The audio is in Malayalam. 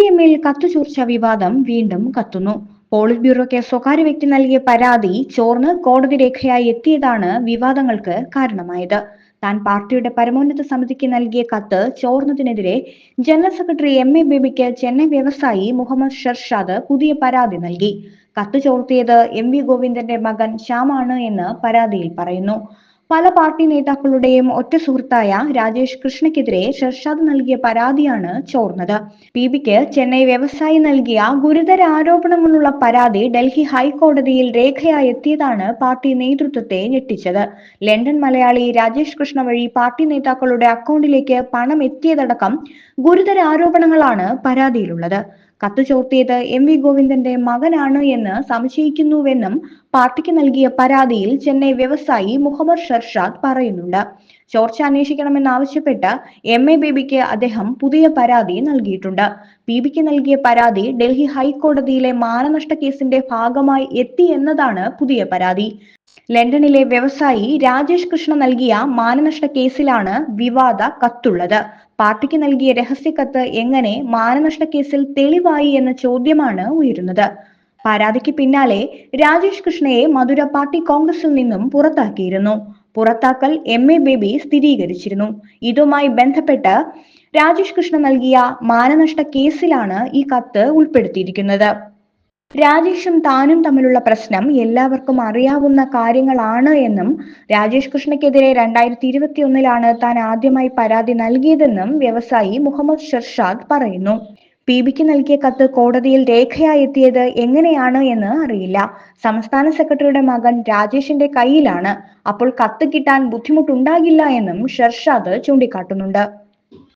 ബി എമ്മിൽ വിവാദം വീണ്ടും കത്തുന്നു. പോളിറ്റ് ബ്യൂറോയ്ക്ക് സ്വകാര്യ വ്യക്തി നൽകിയ പരാതി ചോർന്ന് കോടതി രേഖയായി എത്തിയതാണ് വിവാദങ്ങൾക്ക് കാരണമായത്. താൻ പാർട്ടിയുടെ പരമോന്നത സമിതിക്ക് നൽകിയ കത്ത് ചോർന്നതിനെതിരെ ജനറൽ സെക്രട്ടറി എം എ ബേബിക്ക് ചെന്നൈ വ്യവസായി മുഹമ്മദ് ഷർഷാദ് പുതിയ പരാതി നൽകി. കത്ത് ചോർത്തിയത് എം വി ഗോവിന്ദന്റെ മകൻ ശ്യാമാണ് എന്ന് പരാതിയിൽ പറയുന്നു. പല പാർട്ടി നേതാക്കളുടെയും ഒറ്റ സുഹൃത്തായ രാജേഷ് കൃഷ്ണയ്ക്കെതിരെ ഷർഷാദ് നൽകിയ പരാതിയാണ് ചോർന്നത്. പി ബിക്ക് ചെന്നൈ വ്യവസായി നൽകിയ ഗുരുതര ആരോപണങ്ങളുള്ള പരാതി ഡൽഹി ഹൈക്കോടതിയിൽ രേഖയായി എത്തിയതാണ് പാർട്ടി നേതൃത്വത്തെ ഞെട്ടിച്ചത്. ലണ്ടൻ മലയാളി രാജേഷ് കൃഷ്ണ വഴി പാർട്ടി നേതാക്കളുടെ അക്കൗണ്ടിലേക്ക് പണം എത്തിയതടക്കം ഗുരുതര ആരോപണങ്ങളാണ് പരാതിയിലുള്ളത്. കത്ത് ചോർത്തിയത് എം വി ഗോവിന്ദന്റെ മകനാണ് എന്ന് സംശയിക്കുന്നുവെന്നും പാർട്ടിക്ക് നൽകിയ പരാതിയിൽ ചെന്നൈ വ്യവസായി മുഹമ്മദ് ഷർഷാദ് പറയുന്നുണ്ട്. ചോർച്ച അന്വേഷിക്കണമെന്നാവശ്യപ്പെട്ട് എം എ ബേബിക്ക് അദ്ദേഹം പുതിയ പരാതി നൽകിയിട്ടുണ്ട്. ബിബിക്ക് നൽകിയ പരാതി ഡൽഹി ഹൈക്കോടതിയിലെ മാനനഷ്ട കേസിന്റെ ഭാഗമായി എത്തി എന്നതാണ് പുതിയ പരാതി. ലണ്ടനിലെ വ്യവസായി രാജേഷ് കൃഷ്ണ നൽകിയ മാനനഷ്ട കേസിലാണ് വിവാദ കത്തുള്ളത്. പാർട്ടിക്ക് നൽകിയ രഹസ്യക്കത്ത് എങ്ങനെ മാനനഷ്ട കേസിൽ തെളിവായി എന്ന ചോദ്യമാണ് ഉയരുന്നത്. പരാതിക്ക് പിന്നാലെ രാജേഷ് കൃഷ്ണയെ മധുര പാർട്ടി കോൺഗ്രസിൽ നിന്നും പുറത്താക്കിയിരുന്നു. പുറത്താക്കൽ എം എ ബേബി സ്ഥിരീകരിച്ചിരുന്നു. ഇതുമായി ബന്ധപ്പെട്ട് രാജേഷ് കൃഷ്ണ നൽകിയ മാനനഷ്ട കേസിലാണ് ഈ കത്ത് ഉൾപ്പെടുത്തിയിരിക്കുന്നത്. രാജേഷും താനും തമ്മിലുള്ള പ്രശ്നം എല്ലാവർക്കും അറിയാവുന്ന കാര്യങ്ങളാണ് എന്നും രാജേഷ് കൃഷ്ണയ്ക്കെതിരെ രണ്ടായിരത്തി ഇരുപത്തി ഒന്നിലാണ് താൻ ആദ്യമായി പരാതി നൽകിയതെന്നും വ്യവസായി മുഹമ്മദ് ഷർഷാദ് പറയുന്നു. പി ബിക്ക് നൽകിയ കത്ത് കോടതിയിൽ രേഖയായി എത്തിയത് എങ്ങനെയാണ് എന്ന് അറിയില്ല. സംസ്ഥാന സെക്രട്ടറിയുടെ മകൻ രാജേഷിന്റെ കയ്യിലാണ്. അപ്പോൾ കത്ത് കിട്ടാൻ ബുദ്ധിമുട്ടുണ്ടാകില്ല എന്നും ഷർഷാദ് ചൂണ്ടിക്കാട്ടുന്നുണ്ട്.